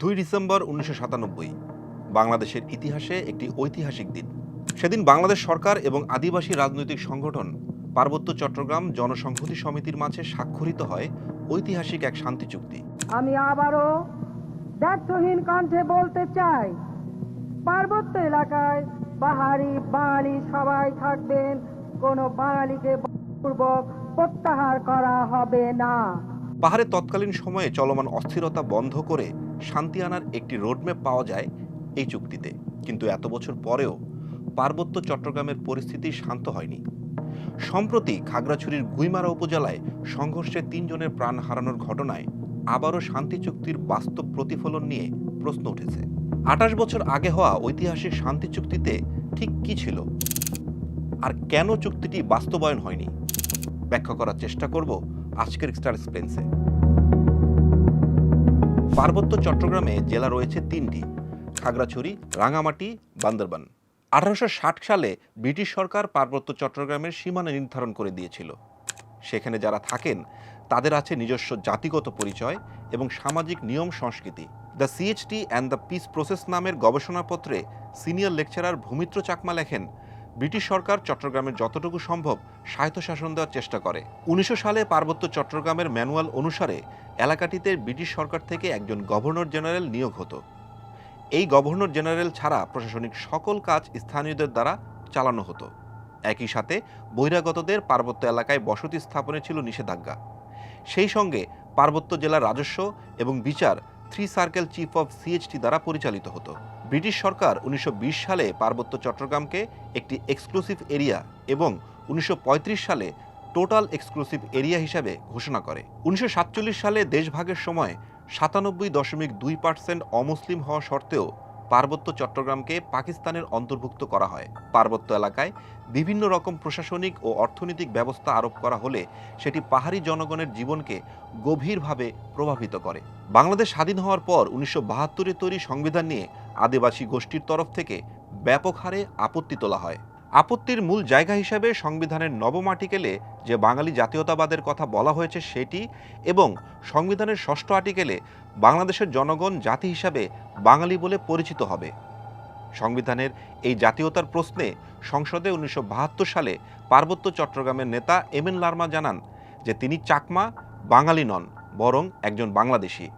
দুই ডিসেম্বর উনিশশো সাতানব্বই বাংলাদেশের ইতিহাসে একটি ঐতিহাসিক দিন। সেদিন বাংলাদেশ সরকার এবং আদিবাসী রাজনৈতিক সংগঠন পার্বত্য চট্টগ্রাম জনসংহতি সমিতির মাঝে স্বাক্ষরিত হয় ঐতিহাসিক এক শান্তি চুক্তি। আমি আবারও দায়িত্বহীন কণ্ঠে বলতে চাই পার্বত্য এলাকায় পাহাড়ি বাঙালি সবাই থাকবেন কোনো বাঙালিকে পূর্বক প্রত্যাহার করা হবে না। পাহাড়ে তৎকালীন সময়ে চলমান অস্থিরতা বন্ধ করে শান্তি আনার একটি রোডম্যাপ পাওয়া যায় এই চুক্তিতে। কিন্তু এত বছর পরেও পার্বত্য চট্টগ্রামের পরিস্থিতি শান্ত হয়নি। সম্প্রতি খাগড়াছড়ির গুইমারা উপজেলায় সংঘর্ষে তিনজনের প্রাণ হারানোর ঘটনায় আবারও শান্তি চুক্তির বাস্তব প্রতিফলন নিয়ে প্রশ্ন উঠেছে। আঠাশ বছর আগে হওয়া ঐতিহাসিক শান্তি চুক্তিতে ঠিক কি ছিল? আর কেন চুক্তিটি বাস্তবায়ন হয়নি? ব্যাখ্যা করার চেষ্টা করব আজকের স্টার এক্সপ্লেন্সে পার্বত্য চট্টগ্রামে জেলা রয়েছে তিনটি, খাগড়াছড়ি, রাঙামাটি, বান্দরবান। আঠারোশো ষাট সালে ব্রিটিশ সরকার পার্বত্য চট্টগ্রামের সীমানা নির্ধারণ করে দিয়েছিল। সেখানে যারা থাকেন, তাদের আছে নিজস্ব জাতিগত পরিচয় এবং সামাজিক নিয়ম সংস্কৃতি। The CHT and the peace process নামের গবেষণাপত্রে সিনিয়র লেকচারার ভূমিত্র চাকমা লেখেন ব্রিটিশ সরকার চট্টগ্রামের যতটুকু সম্ভব স্বায়ত্তশাসন দেওয়ার চেষ্টা করে। উনিশশো সালে পার্বত্য চট্টগ্রামের ম্যানুয়াল অনুসারে এলাকাটিতে ব্রিটিশ সরকার থেকে একজন গভর্নর জেনারেল নিয়োগ হতো। এই গভর্নর জেনারেল ছাড়া প্রশাসনিক সকল কাজ স্থানীয়দের দ্বারা চালানো হতো। একই সাথে বহিরাগতদের পার্বত্য এলাকায় বসতি স্থাপনে ছিল নিষেধাজ্ঞা। সেই সঙ্গে পার্বত্য জেলার রাজস্ব এবং বিচার three circle chief of CHT দ্বারা পরিচালিত হতো। ব্রিটিশ সরকার উনিশশো বিশ সালে পার্বত্য চট্টগ্রামকে একটি এক্সক্লুসিভ এরিয়া এবং উনিশশো পঁয়ত্রিশ সালে টোটাল এক্সক্লুসিভ এরিয়া হিসাবে ঘোষণা করে। উনিশশো সাতচল্লিশ সালে দেশভাগের সময় সাতানব্বই দশমিক দুই পার্সেন্ট অমুসলিম হওয়া সত্ত্বেও পার্বত্য চট্টগ্রামকে পাকিস্তানের অন্তর্ভুক্ত করা হয়। পার্বত্য এলাকায় বিভিন্ন রকম প্রশাসনিক ও অর্থনৈতিক ব্যবস্থা আরোপ করা হলে সেটি পাহাড়ি জনগণের জীবনকে গভীরভাবে প্রভাবিত করে। বাংলাদেশ স্বাধীন হওয়ার পর উনিশশো বাহাত্তরে তৈরি সংবিধান নিয়ে আদিবাসী গোষ্ঠীর তরফ থেকে ব্যাপক হারে আপত্তি তোলা হয়। আপত্তির মূল জায়গা হিসাবে সংবিধানের নবম আর্টিকেলে যে বাঙালি জাতীয়তাবাদের কথা বলা হয়েছে সেটি এবং সংবিধানের ষষ্ঠ আর্টিকেলে বাংলাদেশের জনগণ জাতি হিসাবে বাঙালি বলে পরিচিত হবে। সংবিধানের এই জাতীয়তার প্রশ্নে সংসদে উনিশশো বাহাত্তর সালে পার্বত্য চট্টগ্রামের নেতা এম এন লার্মা জানান যে তিনি চাকমা বাঙালি নন, বরং একজন বাংলাদেশি।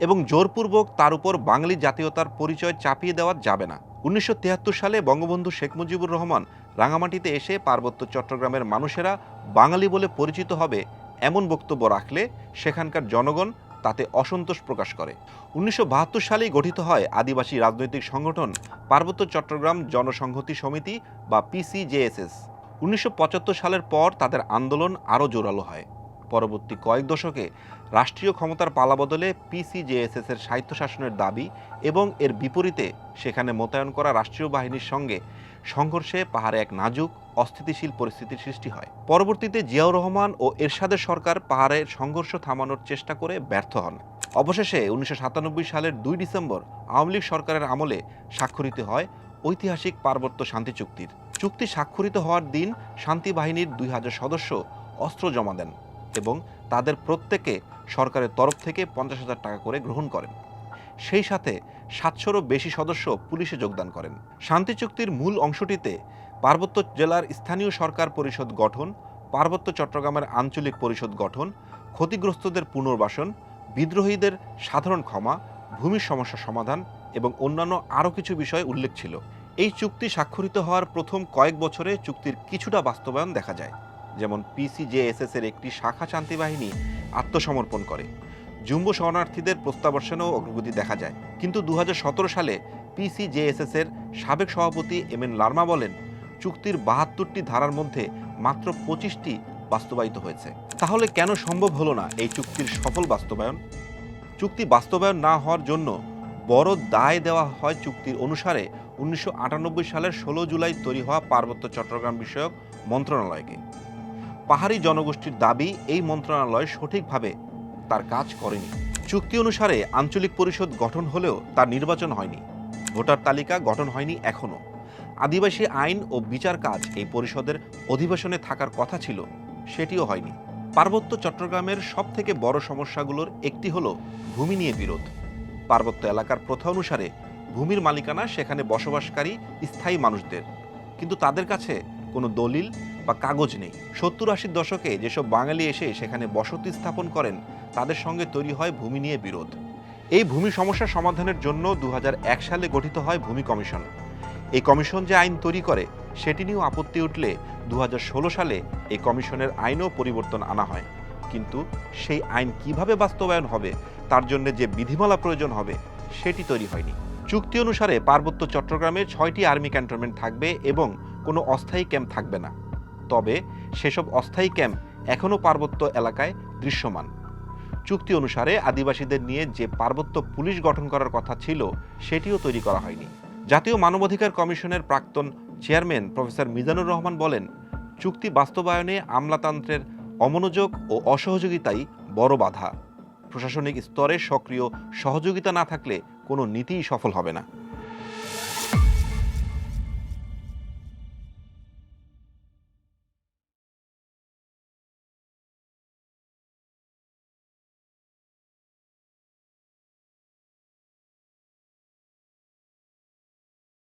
এবং জোরপূর্বক তার উপর বাঙালি জাতীয়তার পরিচয় চাপিয়ে দেওয়া যাবে না। উনিশশো তিয়াত্তর সালে বঙ্গবন্ধু শেখ মুজিবুর রহমান রাঙামাটিতে এসে পার্বত্য চট্টগ্রামের মানুষেরা বাঙালি বলে পরিচিত হবে এমন বক্তব্য রাখলে সেখানকার জনগণ তাতে অসন্তোষ প্রকাশ করে। উনিশশো বাহাত্তর সালেই গঠিত হয় আদিবাসী রাজনৈতিক সংগঠন পার্বত্য চট্টগ্রাম জনসংহতি সমিতি বা পিসিজেএসএস উনিশশো পঁচাত্তর সালের পর তাদের আন্দোলন আরও জোরালো হয়। পরবর্তী কয়েক দশকে রাষ্ট্রীয় ক্ষমতার পালাবদলে পিসিজেএসএস এর স্বায়ত্তশাসনের দাবি এবং এর বিপরীতে সেখানে মোতায়েন করা রাষ্ট্রীয় বাহিনীর সঙ্গে সংঘর্ষে পাহাড়ে এক নাজুক, অস্থিতিশীল পরিস্থিতির সৃষ্টি হয়। পরবর্তীতে জিয়াউর রহমান ও এরশাদের সরকার পাহাড়ের সংঘর্ষ থামানোর চেষ্টা করে ব্যর্থ হন। অবশেষে উনিশশো সাতানব্বই সালের দুই ডিসেম্বর আওয়ামী লীগ সরকারের আমলে স্বাক্ষরিত হয় ঐতিহাসিক পার্বত্য শান্তি চুক্তির। চুক্তি স্বাক্ষরিত হওয়ার দিন শান্তি বাহিনীর দুই হাজার সদস্য অস্ত্র জমা দেন। এবং তাদের প্রত্যেকে সরকারের তরফ থেকে পঞ্চাশ হাজার টাকা করে গ্রহণ করেন। সেই সাথে সাতশোরও বেশি সদস্য পুলিশে যোগদান করেন। শান্তি চুক্তির মূল অংশটিতে পার্বত্য জেলার স্থানীয় সরকার পরিষদ গঠন, পার্বত্য চট্টগ্রামের আঞ্চলিক পরিষদ গঠন, ক্ষতিগ্রস্তদের পুনর্বাসন, বিদ্রোহীদের সাধারণ ক্ষমা, ভূমির সমস্যা সমাধান এবং অন্যান্য আরও কিছু বিষয় উল্লেখ ছিল। এই চুক্তি স্বাক্ষরিত হওয়ার প্রথম কয়েক বছরে চুক্তির কিছুটা বাস্তবায়ন দেখা যায়। যেমন পিসিজেএসএস এর একটি শাখা শান্তি বাহিনী আত্মসমর্পণ করে। জুম্বো শরণার্থীদের প্রত্যাবর্ষণেও অগ্রগতি দেখা যায়। কিন্তু দু হাজার সতেরো সালে পিসিজেএসএস এর সাবেক সভাপতি এম এন লার্মা বলেন, চুক্তির বাহাত্তরটি ধারার মধ্যে মাত্র পঁচিশটি বাস্তবায়িত হয়েছে। তাহলে কেন সম্ভব হলো না এই চুক্তির সফল বাস্তবায়ন? চুক্তি বাস্তবায়ন না হওয়ার জন্য বড় দায় দেওয়া হয় চুক্তির অনুসারে উনিশশো আটানব্বই সালের ষোলো জুলাই তৈরি হওয়া পার্বত্য চট্টগ্রাম বিষয়ক মন্ত্রণালয়কে। পাহাড়ি জনগোষ্ঠীর দাবি এই মন্ত্রণালয় সঠিকভাবে তার কাজ করেনি। চুক্তি অনুসারে আঞ্চলিক পরিষদ গঠন হলেও তার নির্বাচন হয়নি। ভোটার তালিকা গঠন হয়নি এখনও। আদিবাসী আইন ও বিচার কাজ এই পরিষদের অধিবেশনে থাকার কথা ছিল, সেটিও হয়নি। পার্বত্য চট্টগ্রামের সব থেকে বড় সমস্যাগুলোর একটি হল ভূমি নিয়ে বিরোধ। পার্বত্য এলাকার প্রথা অনুসারে ভূমির মালিকানা সেখানে বসবাসকারী স্থায়ী মানুষদের। কিন্তু তাদের কাছে কোনো দলিল বা কাগজ নেই। সত্তর আশির দশকে যেসব বাঙালি এসে সেখানে বসতি স্থাপন করেন, তাদের সঙ্গে তৈরি হয় ভূমি নিয়ে বিরোধ। এই ভূমি সমস্যা সমাধানের জন্য দু হাজার এক সালে গঠিত হয় ভূমি কমিশন। এই কমিশন যে আইন তৈরি করে, সেটি নিয়েও আপত্তি উঠলে দু হাজার ষোলো সালে এই কমিশনের আইনও পরিবর্তন আনা হয়। কিন্তু সেই আইন কীভাবে বাস্তবায়ন হবে, তার জন্য যে বিধিমালা প্রয়োজন হবে, সেটি তৈরি হয়নি। চুক্তি অনুসারে পার্বত্য চট্টগ্রামে ছয়টি আর্মি ক্যান্টনমেন্ট থাকবে এবং কোনো অস্থায়ী ক্যাম্প থাকবে না। তবে সেসব অস্থায়ী ক্যাম্প এখনও পার্বত্য এলাকায় দৃশ্যমান। চুক্তি অনুসারে আদিবাসীদের নিয়ে যে পার্বত্য পুলিশ গঠন করার কথা ছিল, সেটিও তৈরি করা হয়নি। জাতীয় মানবাধিকার কমিশনের প্রাক্তন চেয়ারম্যান প্রফেসর মিজানুর রহমান বলেন, চুক্তি বাস্তবায়নে আমলাতন্ত্রের অমনোযোগ ও অসহযোগিতাই বড় বাধা। প্রশাসনিক স্তরে সক্রিয় সহযোগিতা না থাকলে কোনো নীতিই সফল হবে না।